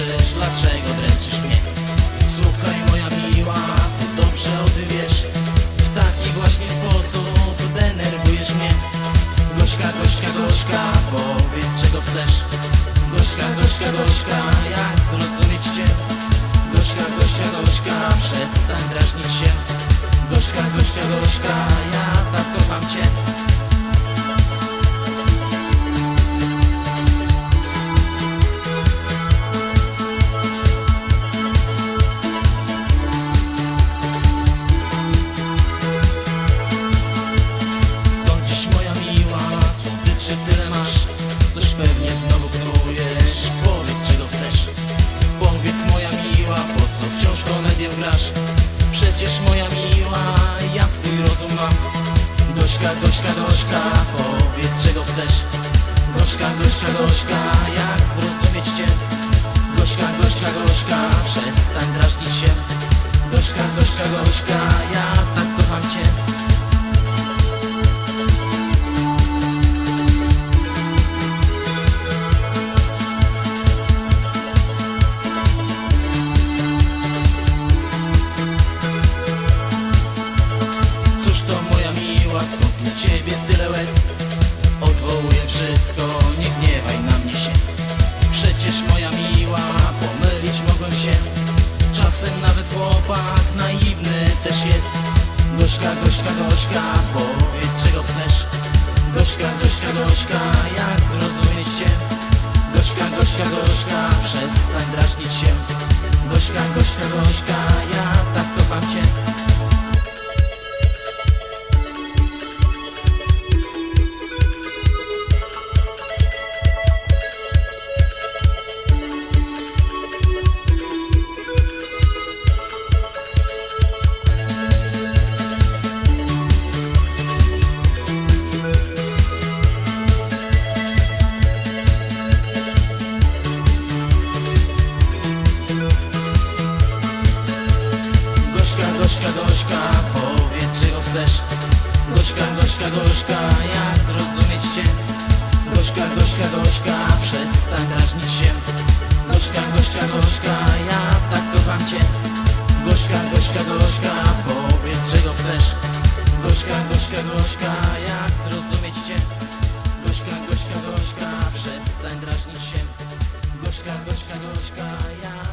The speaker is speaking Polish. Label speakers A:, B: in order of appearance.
A: chcesz, dlaczego dręczysz mnie? Słuchaj moja miła, ty dobrze o tym wiesz W taki właśnie sposób denerwujesz mnie Gośka, gośka, gośka, powiedz czego chcesz Gośka, gośka, gośka, jak zrozumieć cię? Gośka, gośka, gośka, przestań drażnić się Gośka, gośka, gośka, jak masz Coś pewnie znowu knujesz, powiedz czego chcesz. Powiedz moja miła, po co wciąż komedię grasz? Przecież moja miła, ja swój rozum mam. Gośka, Gośka, Gośka, powiedz czego chcesz. Gośka, Gośka, Gośka, jak zrozumieć Cię? Gośka, Gośka, Gośka, przestań drażnić się. Gośka, Gośka, Gośka, ja Odwołuję wszystko, nie gniewaj na mnie się. Przecież moja miła, pomylić mogłem się. Czasem nawet chłopak naiwny też jest. Gośka, Gośka, Gośka, powiedz czego chcesz. Gośka, Gośka, Gośka, jak zrozumieć cię Gośka, Gośka, Gośka, przestań drażnić się. Gośka, Gośka, Gośka, ja tak kocham cię Gośka, Gośka, Gośka, powiedz czego chcesz. Gośka, Gośka, Gośka, jak zrozumieć Cię Gośka, Gośka, Gośka, przestań drażnić się. Gośka, Gośka, Gośka, ja tak kocham Cię. Gośka, Gośka, Gośka, powiedz czego chcesz. Gośka, Gośka, Gośka, jak zrozumieć Cię? Gośka, Gośka, Gośka, przestań drażnić się. Gośka, Gośka, Gośka, ja